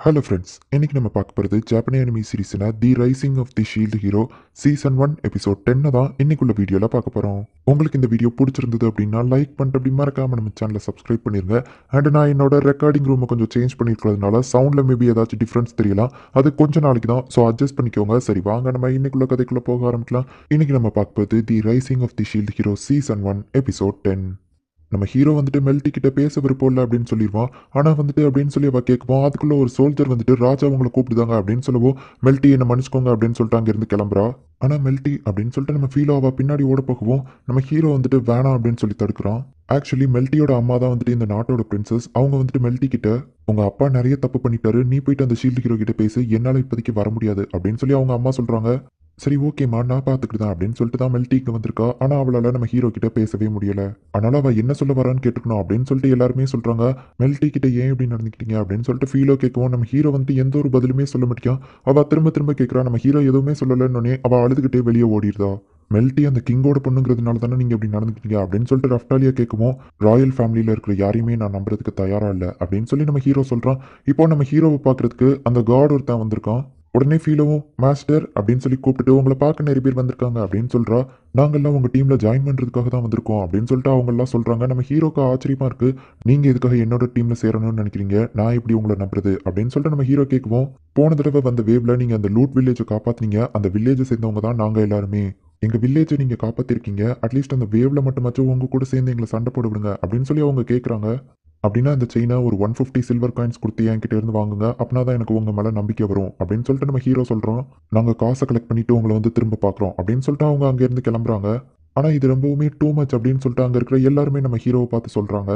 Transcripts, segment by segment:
Hello friends இன்னைக்கு நம்ம பார்க்க போகிறது ஜாப்பனி anime சீரிஸ்னா the rising of the shield hero season one episode டென்னை தான் இன்றைக்குள்ள வீடியோவில் பார்க்க போகிறோம் உங்களுக்கு இந்த வீடியோ பிடிச்சிருந்தது அப்படின்னா லைக் பண்ணிட்டு அப்படி மறக்காமல் நம்ம சேனலை சப்ஸ்கிரைப் பண்ணிருங்க. அண்ட் நான் என்னோட ரெக்கார்டிங் ரூமை கொஞ்சம் சேஞ்ச் பண்ணியிருக்கிறதுனால சவுண்டில் மேபி ஏதாச்சும் டிஃப்ரென்ஸ் தெரியலாம் அது கொஞ்ச நாளைக்கு தான் ஸோ அட்ஜஸ்ட் பண்ணிக்கோங்க. சரி வாங்க நம்ம இன்னைக்குள்ள கதைக்குள்ளே போக ஆரம்பிக்கலாம். இன்றைக்கி நம்ம பார்க்க போகிறது the rising of the shield hero season one episode ten நம்ம ஹீரோ வந்துட்டு மெல்டி கிட்ட பேச விருப்பம் இல்லை அப்படின்னு சொல்லிடுவான் ஆனால் வந்துட்டு அப்படின்னு சொல்லி அவள் கேட்குவோம் அதுக்குள்ளே ஒரு சோல்ஜர் வந்துட்டு ராஜா உங்களை கூப்பிடுதாங்க அப்படின்னு சொல்லவும் மெல்டி என்ன மன்னிச்சுக்கோங்க அப்படின்னு சொல்லிட்டு அங்கேருந்து கிளம்புறா. ஆனால் மெல்டி அப்படின்னு சொல்லிட்டு நம்ம ஃபீல் ஆவா பின்னாடி ஓட போகவும் நம்ம ஹீரோ வந்துட்டு வேணாம் அப்படின்னு சொல்லி தடுக்கிறான். ஆக்சுவலி மெல்ட்டியோட அம்மா தான் வந்துட்டு இந்த நாட்டோட பிரின்சஸ் அவங்க வந்துட்டு மெல்டி கிட்ட உங்க அப்பா நிறைய தப்பு பண்ணிட்டாரு. நீ போயிட்டு அந்த ஷீல்டு ஹீரோ கிட்ட பேசு. என்னால் இப்போதைக்கு வர முடியாது. அப்படின்னு சொல்லி அவங்க அம்மா சொல்றாங்க. சரி ஓகேம்மா நான் பார்த்துக்கிட்டு அப்படின்னு சொல்லிட்டு தான் மெல்டிக்கு வந்திருக்கா. ஆனால் அவளால் நம்ம ஹீரோ கிட்ட பேசவே முடியல. ஆனால் அவள் என்ன சொல்ல வரான்னு கேட்டுக்கணும் அப்படின்னு சொல்லிட்டு எல்லாருமே சொல்கிறாங்க மெல்டி கிட்ட ஏன் இப்படி நடந்துக்கிட்டீங்க அப்படின்னு சொல்லிட்டு ஃபீலோ கேட்கவும் நம்ம ஹீரோ வந்து எந்த ஒரு பதிலுமே சொல்ல முடியும் அவள் திரும்ப திரும்ப கேட்குறா நம்ம ஹீரோ எதுவுமே சொல்லலைன்னொன்னே அவள் அழுதுகிட்டே வெளியே ஓடிடுதா மெல்டி அந்த கிங்கோட பொண்ணுங்கிறதுனால தானே நீங்கள் இப்படி நடந்துக்கிட்டீங்க அப்படின்னு சொல்லிட்டு ரஃப்டாலியா கேட்கவும் ராயல் ஃபேமிலியில் இருக்கிற யாரையுமே நான் நம்புறதுக்கு தயாராக இல்லை அப்படின்னு சொல்லி நம்ம ஹீரோ சொல்கிறான் இப்போ நம்ம ஹீரோவை பார்க்குறதுக்கு அந்த காட் ஒருத்தன் வந்திருக்கான். உடனே ஃபீலவும் மாஸ்டர் அப்படின்னு சொல்லி கூப்பிட்டு உங்களை பார்க்க நிறைய பேர் வந்திருக்காங்க அப்படின்னு சொல்கிறா நாங்கள்லாம் உங்கள் டீமில் ஜாயின் பண்ணுறதுக்காக தான் வந்திருக்கோம் அப்படின்னு சொல்லிட்டு அவங்கெல்லாம் சொல்கிறாங்க நம்ம ஹீரோக்கு ஆச்சரியமாக இருக்குது நீங்கள் இதுக்காக என்னோட டீமில் சேரணும்னு நினைக்கிறீங்க? நான் எப்படி உங்களை நம்புறது? அப்படின்னு சொல்லிட்டு நம்ம ஹீரோ கேட்குவோம் போன தடவை வந்த வேவ்ல நீங்கள் அந்த லூட் வில்லேஜை காப்பாற்றினீங்க அந்த வில்லேஜை சேர்ந்தவங்க தான் நாங்கள் எல்லாருமே. எங்கள் வில்லேஜை நீங்கள் காப்பாற்றிருக்கீங்க அட்லீஸ்ட் அந்த வேவ்ல மட்டுமாச்சும் உங்க கூட சேர்ந்து எங்களை சண்டை போட விடுங்க அப்படின்னு சொல்லி அவங்க கேட்குறாங்க அப்படின்னா அந்த செயினை ஒரு ஒன் ஃபிஃப்டி சில்வர் காயின்ஸ் கொடுத்து என்கிட்ட இருந்து வாங்குங்க. அப்படின்னா தான் எனக்கு உங்கள் மேலே நம்பிக்கை வரும். அப்படின்னு சொல்லிட்டு நம்ம ஹீரோ சொல்கிறோம் நாங்கள் காசை கலெக்ட் பண்ணிட்டு உங்களை வந்து திரும்ப பார்க்குறோம். அப்படின்னு சொல்லிட்டு அவங்க அங்கேருந்து கிளம்புறாங்க. ஆனால் இது ரொம்பவுமே டூ மச் அப்படின்னு சொல்லிட்டு அங்கே இருக்கிற எல்லாருமே நம்ம ஹீரோவை பார்த்து சொல்கிறாங்க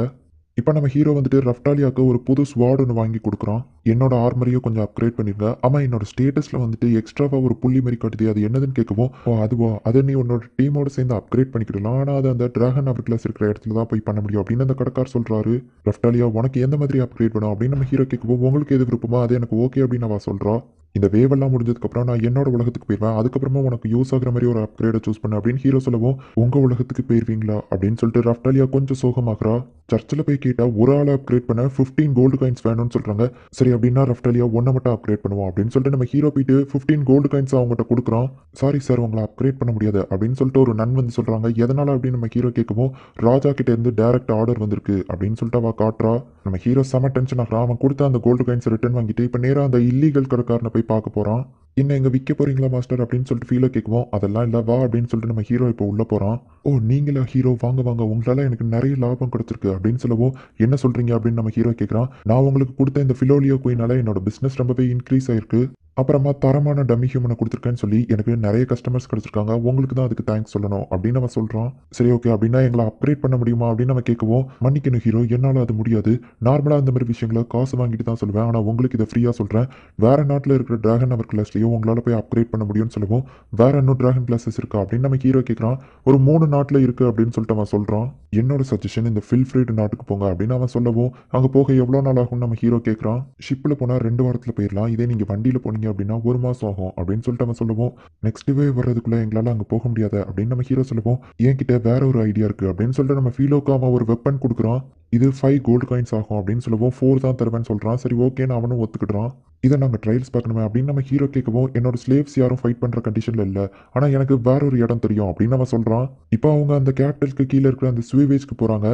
இப்போ நம்ம ஹீரோ வந்துட்டு ரஃப்டாலியாவுக்கு ஒரு புது ஸ்வார்டு ஒன்று வாங்கி கொடுக்குறோம் என்னோட ஆர்மரையும் கொஞ்சம் அப்கிரேட் பண்ணிருங்க. ஆமாம் என்னோட ஸ்டேட்டஸில் வந்துட்டு எக்ஸ்ட்ராவாக ஒரு புள்ளி மாரி காட்டுது. அது என்னதுன்னு கேட்கவும் ஓ அதுவா? அதை நீ உன்னோட டீமோட சேர்ந்து அப்கிரேட் பண்ணிக்கிடலாம். ஆனால் அது அந்த டிராகன் அவர் கிளாஸ் இருக்கிற இடத்துல தான் போய் பண்ண முடியும் அப்படின்னு அந்த கடைக்கார் சொல்கிறாரு ரஃப்டாலியா உனக்கு எந்த மாதிரி அப்கிரேட் வேணும் அப்படின்னு நம்ம ஹீரோ கேட்கவும் உங்களுக்கு எது விருப்பமோ அது எனக்கு ஓகே அப்படின்னு அவள் சொல்கிறான் இந்த வேவெல்லாம் முடிஞ்சதுக்கப்புறம் நான் என்னோட உலகத்துக்கு போயிடுவேன் அதுக்கப்புறமா உனக்கு யூஸ் ஆகிற மாதிரி ஒரு அப்கிரேடை சூஸ் பண்ண அப்படின்னு ஹீரோ சொல்லவும் உங்கள் உலகத்துக்கு போயிருவீங்களா? அப்படின்னு சொல்லிட்டு ரஃப்டாலியா கொஞ்சம் சோகமாகறா. சர்ச்சில் போய் கேட்டால் ஒரு ஆளை அப்கிரேட் பண்ண ஃபிஃப்டீன் கோல்டு காயின்ஸ் வேணும்னு சொல்கிறாங்க சரி அப்படின்னா ரஃப்டாலியா ஒன்றை மட்டும் அப்கிரேட் பண்ணுவோம் அப்படின்னு சொல்லிட்டு நம்ம ஹீரோ போயிட்டு ஃபிஃப்டீன் கோல்டு காயின்ஸ் அவங்ககிட்ட கொடுக்குறோம் சாரி சார் உங்களை அப்கிரேட் பண்ண முடியாது. அப்படின்னு சொல்லிட்டு ஒரு நன் வந்து சொல்கிறாங்க எதனால்? அப்படின்னு நம்ம ஹீரோ கேட்கவும் ராஜா கிட்ட இருந்து டேரக்ட் ஆர்டர் வந்திருக்கு. அப்படின்னு சொல்லிட்டு அவள் காட்டுறா. நம்ம ஹீரோ செம டென்ஷன் ஆகிறான் அவன் கொடுத்த அந்த கோல்டு காயின்ஸ் ரிட்டர்ன் வாங்கிட்டு இப்போ நேராக அந்த இல்லீகல் கடைக்காரனை போய் பார்க்க போகிறான் என்ன எங்கே விற்க போறீங்களா மாஸ்டர் அப்படின்னு சொல்லிட்டு ஃபீலை கேட்குவோம் அதெல்லாம் இல்லை வா அப்படின்னு சொல்லிட்டு நம்ம ஹீரோ இப்போ உள்ளே போகிறான் ஓ நீங்களா ஹீரோ வாங்க வாங்க. உங்களால் எனக்கு நிறைய லாபம் கிடச்சிருக்கு அப்படின்னு சொல்லவும் என்ன சொல்கிறீங்க அப்படின்னு நம்ம ஹீரோ கேட்குறான் நான் உங்களுக்கு கொடுத்த இந்த ஃபிலோலியோ குயினால் என்னோட பிஸ்னஸ் ரொம்பவே இன்க்ரீஸ் ஆயிருக்கு. அப்புறமா தரமான டம்மி ஹியூமனை கொடுத்துருக்கேன்னு சொல்லி எனக்கு நிறைய கஸ்டமர்ஸ் கிடச்சிருக்காங்க. உங்களுக்கு தான் அதுக்கு தேங்க்ஸ் சொல்லணும் அப்படின்னு நம்ம சொல்கிறான் சரி ஓகே அப்படின்னா எங்களை அப்கிரேட் பண்ண முடியுமா அப்படின்னு நம்ம கேட்கவும் மன்னிக்கணும் ஹீரோ என்னால் அது முடியாது. நார்மலாக அந்த மாதிரி விஷயங்களை காசு வாங்கிட்டு தான் சொல்லுவேன். ஆனால் உங்களுக்கு இதை ஃப்ரீயாக சொல்கிறேன் வேறு நாட்டில் இருக்கிற டிராகன் அவர் முடியும் உங்களால் போய் அப்கிரேட் பண்ண முடியும்னு சொல்லுவோம். வேற இன்னும் டிராகன் கிளாஸஸ் இருக்கா? அப்படின்னு நம்ம ஹீரோ கேட்குறான் ஒரு மூணு நாட்டில் இருக்குது அப்படின்னு சொல்லிட்டு அவன் சொல்கிறான் என்னோட சஜஷன் இந்த ஃபில்ஃப்ரீடு நாட்டுக்கு போங்க அப்படின்னு அவன் சொல்லவும் அங்கே போக எவ்வளோ நாள் ஆகும்னு நம்ம ஹீரோ கேட்குறான் ஷிப்பில் போனால் ரெண்டு வாரத்தில் போயிடலாம். இதே நீங்கள் வண்டியில் போனீங்க அப்படின்னா ஒரு மாதம் ஆகும் அப்படின்னு சொல்லிட்டு அவன் சொல்லுவோம் நெக்ஸ்ட் வே வர்றதுக்குள்ளே எங்களால் அங்கே போக முடியாது அப்படின்னு நம்ம ஹீரோ சொல்லுவோம் என்கிட்ட வேற ஒரு ஐடியா இருக்குது அப்படின்னு சொல்லிட்டு நம்ம ஃபீலோக்கு அவன் ஒரு வெப்பன் கொடுக்குறான். இது ஃபைவ் கோல்டு காயின்ஸ் ஆகும் அப்படின்னு சொல்லுவோம் ஃபோர் தான் தருவேன்னு சொல்கிறான் சரி ஓகேன்னு அவனும் ஒத்துக்கிட்டான் இதை நாங்கள் ட்ரையல்ஸ் பார்க்கணுமே அப்படின்னு நம்ம ஹீரோ கேட்கவும் என்னோட ஸ்லேவ்ஸ் யாரும் ஃபைட் பண்ணுற கண்டிஷனில் இல்லை. ஆனால் எனக்கு வேற ஒரு இடம் தெரியும் அப்படின்னு அவன் சொல்கிறான் இப்போ அவங்க அந்த கேபிட்டலுக்கு கீழே இருக்கிற அந்த ஸ்வீவேஜ்க்கு போகிறாங்க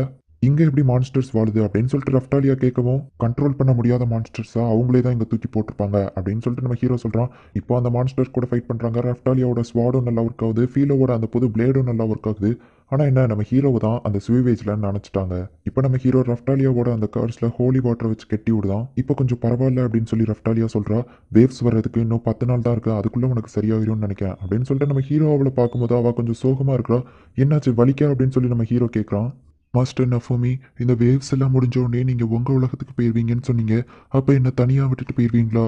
இங்கே எப்படி மான்ஸ்டர்ஸ் வாழுது அப்படின்னு சொல்லிட்டு ரஃப்டாலியா கேட்கவும் கண்ட்ரோல் பண்ண முடியாத மான்ஸ்டர்ஸா அவங்களே தான் இங்கே தூக்கி போட்டிருப்பாங்க அப்படின்னு சொல்லிட்டு நம்ம ஹீரோ சொல்கிறான் இப்போ அந்த மான்ஸ்டர்ஸ் கூட ஃபைட் பண்ணுறாங்க ரஃப்டாலியாவோட ஸ்வாடும் நல்லா ஒர்க் ஆகுது. ஃபீலோவோட அந்த புது பிளேடும் நல்லா ஒர்க் ஆகுது. ஆனால் என்ன நம்ம ஹீரோவை தான் அந்த ஸ்வீவேஜில் நினச்சிட்டாங்க. இப்போ நம்ம ஹீரோ ரஃப்டாலியாவோட அந்த கார்ஸில் ஹோலி வாட்டரை வச்சு கெட்டி விடுதான். இப்போ கொஞ்சம் பரவாயில்ல அப்படின்னு சொல்லி ரஃப்டாலியா சொல்கிறா வேவ்ஸ் வர்றதுக்கு இன்னும் பத்து நாள் தான் இருக்குது அதுக்குள்ளே உனக்கு சரியாயிரும்னு நினைக்கிறேன். அப்படின்னு சொல்லிட்டு நம்ம ஹீரோ அவளை பார்க்கும்போது அவள் கொஞ்சம் சோகமாக இருக்கிறா. என்னாச்சு? வலிக்க? அப்படின்னு சொல்லி நம்ம ஹீரோ கேட்குறான் மாஸ்டர் நஃபோமி இந்த வேவ்ஸ் எல்லாம் முடிஞ்ச உடனே நீங்கள் உங்கள் உலகத்துக்கு போயிடுவீங்கன்னு சொன்னீங்க. அப்போ என்னை தனியாக விட்டுட்டு போயிடுவீங்களா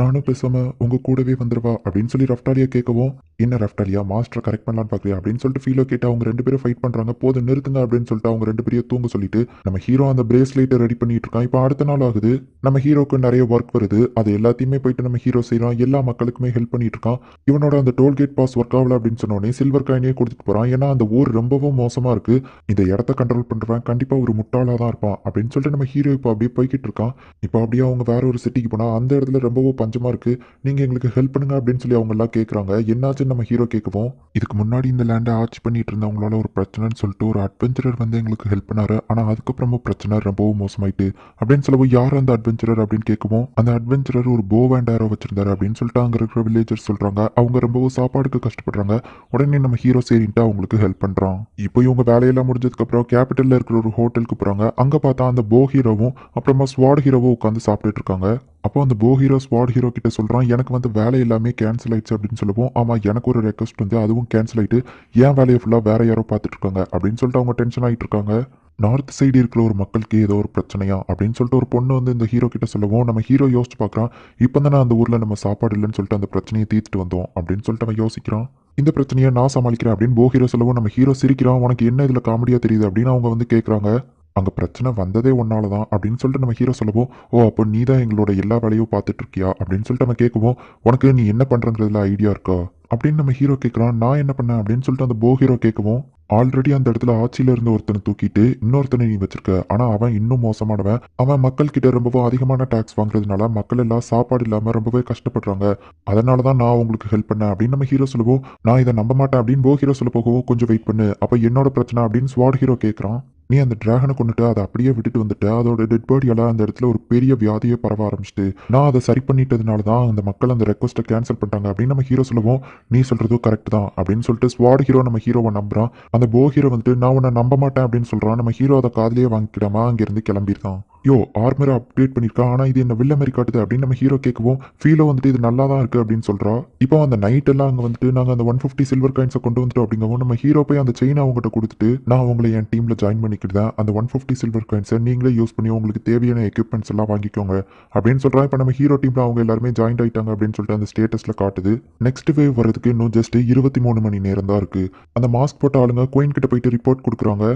நானும் பேசாம உங்க கூடவே வந்துருவா அப்படின்னு சொல்லி ரஃப்டாலியா கேட்கவும் என்ன ரஃப்டாலியா மாஸ்டர் கரெக்ட் பண்ணலான்னு பாக்குறியா அப்படின்னு சொல்லிட்டு ஃபீலோ கேட்டு அவங்க ரெண்டு பேரும் ஃபைட் பண்றாங்க. போதும் நிறுத்துங்க அப்படின்னு சொல்லிட்டு அவங்க ரெண்டு பேரையும் தூங்க சொல்லிட்டு நம்ம ஹீரோ அந்த பிரேஸ்லெட்டை ரெடி பண்ணிட்டு இருக்கான். இப்போ அடுத்த நாள் ஆகுது. நம்ம ஹீரோக்கு நிறைய ஒர்க் வருது. அது எல்லாத்தையுமே போயிட்டு நம்ம ஹீரோ செய்யறான் எல்லா மக்களுக்குமே ஹெல்ப் பண்ணிட்டு இருக்கான். இவனோட அந்த டோல்கேட் பாஸ் ஒர்க் ஆகல அப்படின்னு சொன்னோடனே சில்வர் காயினே கொடுத்துட்டு போறான். ஏன்னா அந்த ஊர் ரொம்பவும் மோசமா இருக்கு. இந்த இடத்த கண்ட்ரோல் பண்றவன் கண்டிப்பா ஒரு முட்டாளா தான் இருப்பான் அப்படின்னு சொல்லிட்டு நம்ம ஹீரோ இப்போ அப்படியே போய்கிட்டு இருக்கான். இப்போ அப்படியே அவங்க வேற ஒரு சிட்டிக்கு போனா அந்த இடத்துல ரொம்பவும் பஞ்சமாக இருக்கு. நீங்கள் எங்களுக்கு ஹெல்ப் பண்ணுங்க அப்படின்னு சொல்லி அவங்கெல்லாம் கேட்குறாங்க என்னாச்சுன்னு நம்ம ஹீரோ கேட்கவும் இதுக்கு முன்னாடி இந்த லேண்டை ஆட்சி பண்ணிட்டு இருந்தவங்களால ஒரு பிரச்சனைன்னு சொல்லிட்டு ஒரு அட்வென்ச்சரர் வந்து எங்களுக்கு ஹெல்ப் பண்ணாரு. ஆனால் அதுக்கப்புறமும் பிரச்சனை ரொம்பவும் மோசமாயிட்டு. அப்படின்னு சொல்லவும் யார் அந்த அட்வென்ச்சரர் அப்படின்னு கேட்கவும் அந்த அட்வென்ச்சரர் ஒரு போ அண்ட் ஏரோ வச்சிருந்தாரு அப்படின்னு சொல்லிட்டு அங்கே இருக்கிற வில்லேஜர்ஸ் சொல்கிறாங்க அவங்க ரொம்பவும் சாப்பாடுக்கு கஷ்டப்படுறாங்க. உடனே நம்ம ஹீரோ சரின்ட்டு அவங்களுக்கு ஹெல்ப் பண்ணுறோம் இப்போ இவங்க வேலையெல்லாம் முடிஞ்சதுக்கப்புறம் கேபிட்டலில் இருக்கிற ஒரு ஹோட்டலுக்கு போகிறாங்க அங்கே பார்த்தா அந்த போ ஹீரோவும் அப்புறமா ஸ்வாட் ஹீரோவும் உட்காந்து சாப்பிட்டுட்டு இருக்காங்க. அப்போ அந்த போ ஹீரோ ஸ்வாட் ஹீரோ கிட்ட சொல்கிறான் எனக்கு வந்து வேலை எல்லாமே கேன்சல் ஆயிடுச்சு அப்படின்னு சொல்லுவோம் ஆமாம் எனக்கு ஒரு ரெக்வஸ்ட் வந்து அதுவும் கேன்சல் ஆகிட்டு ஏன் வேலையை ஃபுல்லாக வேற யாரோ பார்த்துட்டு இருக்காங்க அப்படின்னு சொல்லிட்டு அவங்க டென்ஷன் ஆகிட்டு இருக்காங்க. நார்த் சைடு இருக்கிற ஒரு மக்களுக்கு ஏதோ ஒரு பிரச்சனையா அப்படின்னு சொல்லிட்டு ஒரு பொண்ணு வந்து இந்த ஹீரோ கிட்ட சொல்லவும் நம்ம ஹீரோ யோசிச்சு பார்க்குறான் இப்போ தானே அந்த ஊரில் நம்ம சாப்பாடு இல்லைன்னு சொல்லிட்டு அந்த பிரச்சனையை தீர்த்துட்டு வந்தோம் அப்படின்னு சொல்லிட்டு அவன் யோசிக்கிறான். இந்த பிரச்சனையை நான் சமாளிக்கிறேன் அப்படின்னு போ ஹீரோ சொல்லவும் நம்ம ஹீரோ சிரிக்கிறான் உனக்கு என்ன இதில் காமெடியாக தெரியுது? அப்படின்னு அவங்க வந்து கேட்குறாங்க அங்கே பிரச்சனை வந்ததே உன்னால தான் அப்படின்னு சொல்லிட்டு நம்ம ஹீரோ சொல்லவும் ஓ அப்போ நீ தான் எங்களோட எல்லா வேலையும் பார்த்துட்டு இருக்கியா அப்படின்னு சொல்லிட்டு நம்ம கேட்குவோம் உனக்கு நீ என்ன பண்ணுறங்கிறதுல ஐடியா இருக்கா? அப்படின்னு நம்ம ஹீரோ கேட்குறான் நான் என்ன பண்ணேன்? அப்படின்னு சொல்லிட்டு அந்த போ ஹீரோ கேட்கவும் ஆல்ரெடி அந்த இடத்துல ஆட்சியில இருந்த ஒருத்தனை தூக்கிட்டு இன்னொருத்தனை நீ வச்சிருக்க. ஆனா அவன் இன்னும் மோசமானவன். அவன் மக்கள் கிட்ட ரொம்பவும் அதிகமான டாக்ஸ் வாங்குறதுனால மக்கள் எல்லாம் சாப்பாடு இல்லாம ரொம்பவே கஷ்டப்படுறாங்க. அதனாலதான் நான் உங்களுக்கு ஹெல்ப் பண்ணேன். அப்படின்னு நம்ம ஹீரோ சொல்லுவோம் நான் இதை நம்ப மாட்டேன். அப்படின்னு போ ஹீரோ சொல்ல போகவும் கொஞ்சம் வெயிட் பண்ணு. அப்ப என்னோட பிரச்சனை அப்படின்னு ஸ்வாட் ஹீரோ கேட்குறான். நீ அந்த டிராகனை கொண்டுட்டு அதை அப்படியே விட்டுட்டு வந்துட்டு. அதோட டெட் பாடியால அந்த இடத்துல ஒரு பெரிய வியாதியே பரவ ஆரம்பிச்சிட்டு. நான் அதை சரி பண்ணிட்டதுனால தான் அந்த மக்கள் அந்த ரெக்வஸ்ட்டை கேன்சல் பண்ணிட்டாங்க அப்படின்னு நம்ம ஹீரோ சொல்லுவோம். நீ சொல்றதும் கரெக்ட் தான் அப்படின்னு சொல்லிட்டு ஸ்வாட் ஹீரோ நம்ம ஹீரோவை நம்புறான். அந்த போ ஹீரோ வந்துட்டு நான் உன்னை நம்ப மாட்டேன் அப்படின்னு சொல்றான். நம்ம ஹீரோ அதை காதலியே வாங்கிக்கிடாம அங்கிருந்து கிளம்பிருக்கான். யோ ஆர்மரை அப்டேட் பண்ணியிருக்கா ஆனால் இது என்ன வில்ல மாதிரி காட்டுது அப்படின்னு நம்ம ஹீரோ கேட்கவும் ஃபீலோ வந்துட்டு இது நல்லா தான் இருக்கு அப்படின்னு சொல்றா. இப்போ அந்த நைட் எல்லாம் அங்கே வந்துட்டு நாங்கள் அந்த ஒன் ஃபிஃப்டி சில்வர் காயின்ஸை கொண்டு வந்துட்டோம் அப்படிங்கவும் நம்ம ஹீரோ போய் அந்த செயினை அவங்ககிட்ட கொடுத்துட்டு நான் உங்களை என் டீம்ல ஜாயின் பண்ணிக்கிட்டேன் அந்த ஒன் ஃபிஃப்டி சில்வர் காயின்ஸை நீங்களே யூஸ் பண்ணி உங்களுக்கு தேவையான எக்யூப்மெண்ட்ஸ் எல்லாம் வாங்கிக்கோங்க அப்படின்னு சொல்றான் இப்போ நம்ம ஹீரோ டீம்ல அவங்க எல்லாருமே ஜாயின் ஆயிட்டாங்க அப்படின்னு சொல்லிட்டு அந்த ஸ்டேட்டஸ்ல காட்டுது. நெக்ஸ்ட் வேவ் வரதுக்கு இன்னும் ஜஸ்ட் இருபத்தி மூணு மணி நேரம் தான் இருக்கு. அந்த மாஸ்க் போட்ட ஆளுங்க குயின் கிட்ட போயிட்டு ரிப்போர்ட் கொடுக்குறாங்க.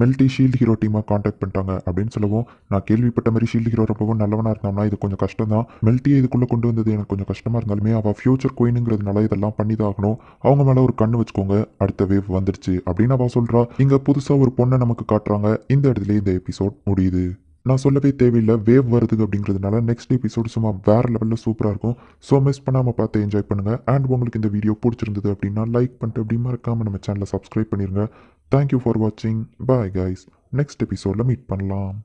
மெல்டி ஷீல்டு ஹீரோ டீமாக காண்டாக்ட் பண்ணிட்டாங்க. அப்படின்னு சொல்லவும் நான் கேள்விப்பட்ட மாதிரி ஷீல்டு ஹீரோ ரொம்பவும் நல்லவனாக இருந்தான்னா இது கொஞ்சம் கஷ்டம் தான் மெல்ட்டியை இதுக்குள்ளே கொண்டு வந்தது எனக்கு கொஞ்சம் கஷ்டமாக இருந்தாலுமே அவள் ஃபியூச்சர் குயினுங்கிறதுனால இதெல்லாம் பண்ணி தான் ஆகணும். அவங்க மேலே ஒரு கண்ணு வச்சுக்கோங்க அடுத்த வேவ் வந்துருச்சு. அப்படின்னு அவள் சொல்கிறா இங்கே புதுசாக ஒரு பொண்ணை நமக்கு காட்டுறாங்க. இந்த இடத்துல இந்த எபிசோட் முடியுது. நான் சொல்லவே தேவையில்லை வேவ் வருது அப்படிங்கிறதுனால நெக்ஸ்ட் எபிசோட் சும்மா வேறு லெவலில் சூப்பராக இருக்கும். ஸோ மிஸ் பண்ணாமல் பார்த்து என்ஜாய் பண்ணுங்கள் அண்ட் உங்களுக்கு இந்த வீடியோ பிடிச்சிருந்தது அப்படின்னா லைக் பண்ணிட்டு அப்படி மறக்காமல் நம்ம சேனலை சப்ஸ்கிரைப் பண்ணிடுங்க தேங்க்யூ ஃபார் வாட்சிங் பாய் கைஸ் நெக்ஸ்ட் எபிசோடில் மீட் பண்ணலாம்.